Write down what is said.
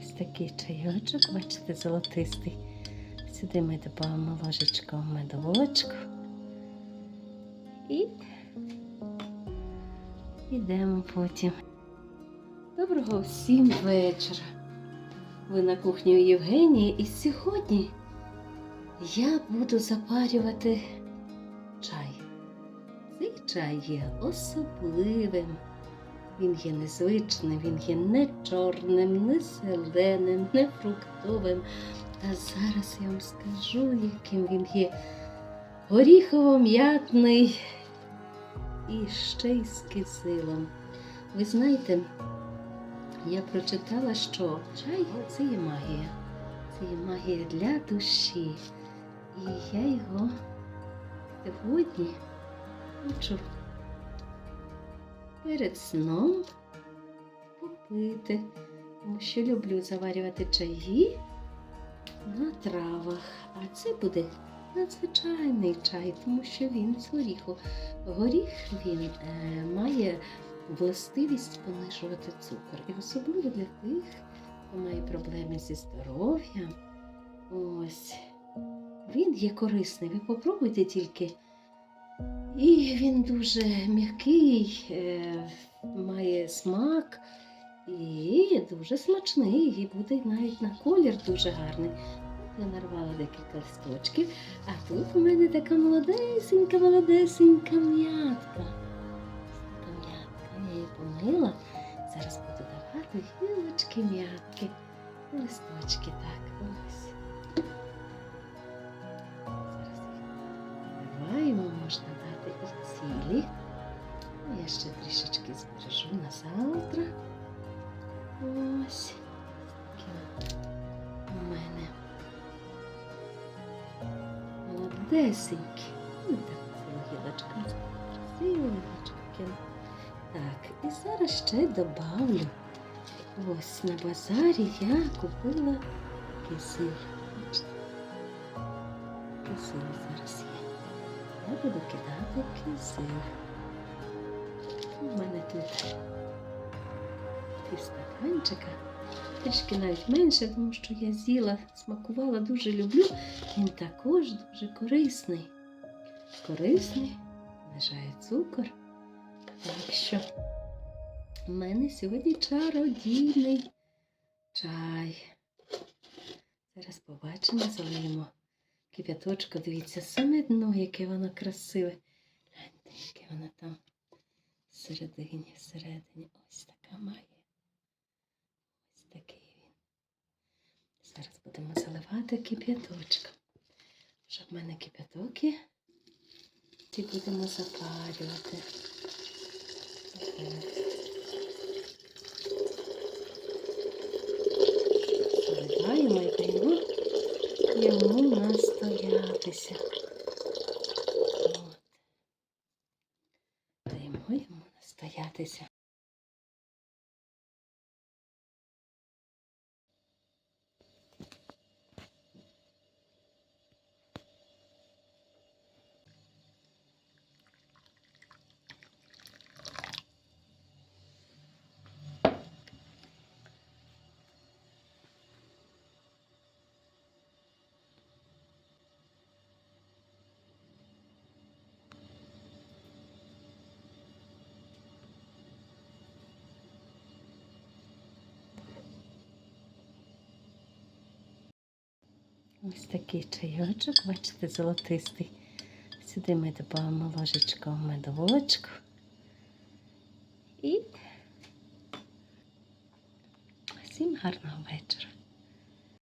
Ось такий чайочок, бачите, золотистий. Сюди ми додаємо ложечку медовочку. І йдемо потім. Доброго всім вечора. Ви на кухні у Євгенії і сьогодні я буду запарювати чай. Цей чай є особливим. Він є незвичним, він є не чорним, не зеленим, не фруктовим. А зараз я вам скажу, яким він є горіхово-м'ятний і ще й з кисилом. Ви знаєте, я прочитала, що чай це є магія. Це є магія для душі. І я його сьогодні хочу перед сном попити, тому що люблю заварювати чаї на травах. А це буде надзвичайний чай, тому що він з горіху. Горіх він е, має властивість понижувати цукор. І особливо для тих, хто має проблеми зі здоров'ям. Ось. Він є корисний. Ви попробуйте тільки. І він дуже м'який, е, має смак і дуже смачний. І буде навіть на колір дуже гарний. Я нарвала декілька листочків, а тут у мене така молодесенька, молодесенька м'ятка. М'ятка. Я її помила. Зараз буду давати гілочки м'ятки. Листочки так. Ось. Цілі. Ну, Я ще трішечки збережу на завтра. Ось такі у мене молодесенькі. Ну так, гілочка. Красива гілочка. Так, і зараз ще добавлю. Ось на базарі я купила кисиль. Бачите? Кисиль зараз. Я буду кидати кисиль. У мене тут пів стаканчика. Трішки навіть менше, тому що я з'їла, смакувала, дуже люблю. Він також дуже корисний. Корисний, знижає цукор. Так що в мене сьогодні чародійний чай. Зараз побачимо, залиємо кип'яточку. Дивіться, саме дно, яке воно красиве. Гляньте, яке воно там всередині, всередині. Ось така має. Ось такий він. Зараз будемо заливати кип'яточком. Вже в мене кип'яток є. Ті будемо запарювати. Так. Заливаємо і даємо йому настоятися. От. Даємо йому настоятися. Ось такий чайочок, бачите, золотистий. Сюди ми додаємо ложечку медовочку. І всім гарного вечора.